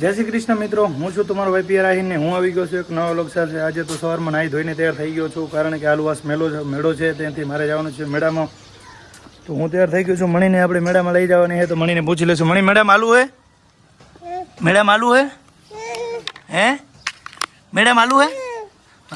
જય શ્રી કૃષ્ણ મિત્રો, હું છું તમારો ભાઈ પિયર આહીને હું આવી ગયો છું એક નવો લોક સાથે. આજે તો સવારમાં નાહી ધોઈને તૈયાર થઈ ગયો છું, કારણ કે આલુવાસ મેળો મેળો છે, ત્યાંથી મારે જવાનું છે મેળામાં. તો હું તૈયાર થઈ ગયો છું, મણીને આપણે મેળામાં લઈ જવાની છે, તો મણીને પૂછી લઈશું. મણી, મેડમ આલુ હે? મેળામાં આલુ હે? હે? મેળામાં આલુ હે?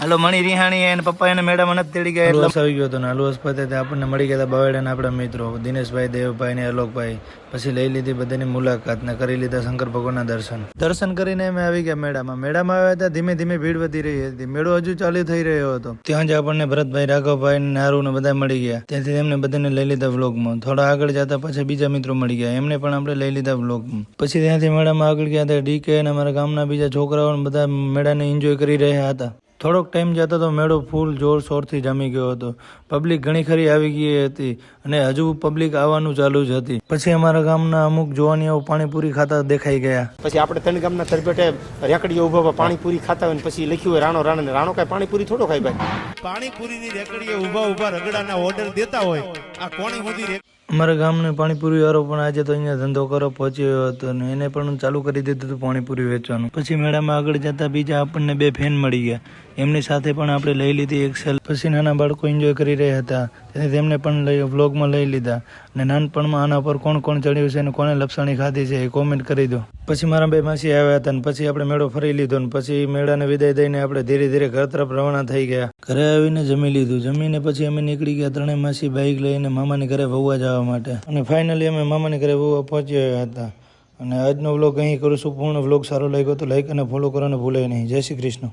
હાલો મણી રિહાણી એને પપ્પા એને મેડમ નથી તેડી ગયા એટલે આવી ગયો હતો ને આલુવાસ પતે તે આપણને મળી ગયા હતા બવાડાના આપણા મિત્રો દિનેશભાઈ દેવભાઈ ને અલોકભાઈ. પછી લઈ લીધી બધાની મુલાકાત ને કરી લીધા શંકર ભગવાનના દર્શન. દર્શન કરીને અમે આવી ગયા મેળામાં. મેળામાં આવ્યા હતા ધીમે ધીમે ભીડ વધી રહી હતી. મેળો હજુ ચાલુ થઈ રહ્યો હતો. ત્યાં જ આપણને ભરતભાઈ રાઘવભાઈ ને નારુ ને બધા મળી ગયા. ત્યાંથી એમને બધાને લઈ લીધા વ્લોગમાં. થોડા આગળ જતા પછી બીજા મિત્રો મળી ગયા. એમને પણ આપણે લઈ લીધા વ્લોગમાં. પછી ત્યાંથી મેળામાં આગળ ગયા હતા ડીકે અને અમારા ગામના બીજા છોકરાઓ બધા મેળાને એન્જોય કરી રહ્યા હતા. થોડોક ટાઈમ જતો તો મેળો ફૂલ જોરશોરથી જમી ગયો હતો. પબ્લિક ઘણી ખરી આવી ગઈ હતી અને હજુ પબ્લિક આવવાનું ચાલુ જ હતી. પછી અમારા ગામના અમુક જોવાનીઓ પાણીપુરી ખાતા દેખાઈ ગયા. પછી આપણે ત્રણ ગામના તરબેટે રેકડીઓ ઊભા પાણીપુરી ખાતા હોય ને પછી લખ્યું હોય રાણો રાણો રાણો કઈ પાણીપુરી થોડો ખાય ભાઈ? પાણીપુરીની રેકડીઓ ઊભા ઊભા રગડાના ઓર્ડર દેતા હોય. આ કોણી સુધી અમારા ગામનો પાણીપુરી વાળો પણ આજે તો અહીંયા ધંધો કરો પહોંચ્યો હતો ને એને પણ ચાલુ કરી દીધું હતું પાણીપુરી વેચવાનું. પછી મેળામાં આગળ જતા બીજા આપણને બે ફેન મળી ગયા. એમની સાથે પણ આપણે લઈ લીધી એક સેલ પછી નાના બાળકો એન્જોય કરી રહ્યા હતા. તેથી તેમને પણ લઈ વ્લોગમાં લઈ લીધા. અને નાનપણમાં આના પર કોણ કોણ ચડ્યું છે અને કોને લપસણી ખાધી છે એ કોમેન્ટ કરી દો. પછી મારા બે માસી આવ્યા હતા ને પછી આપણે મેળો ફરી લીધો ને પછી મેળાને વિદાય દઈને આપણે ધીરે ધીરે ઘર તરફ રવાના થઈ ગયા. ઘરે આવીને જમી લીધું. જમીને પછી અમે નીકળી ગયા ત્રણેય માસી બાઇક લઈને મામાની ઘરે વહુવા જવા માટે. અને ફાઇનલી અમે મામાની ઘરે વહુવા પહોંચ્યા હતા. અને આજનો વ્લોગ અહીં કરું છું. પૂર્ણ વ્લોગ સારો લાગ્યો તો લાઈક અને ફોલો કરવાનું ભૂલાય નહીં. જય શ્રી કૃષ્ણ.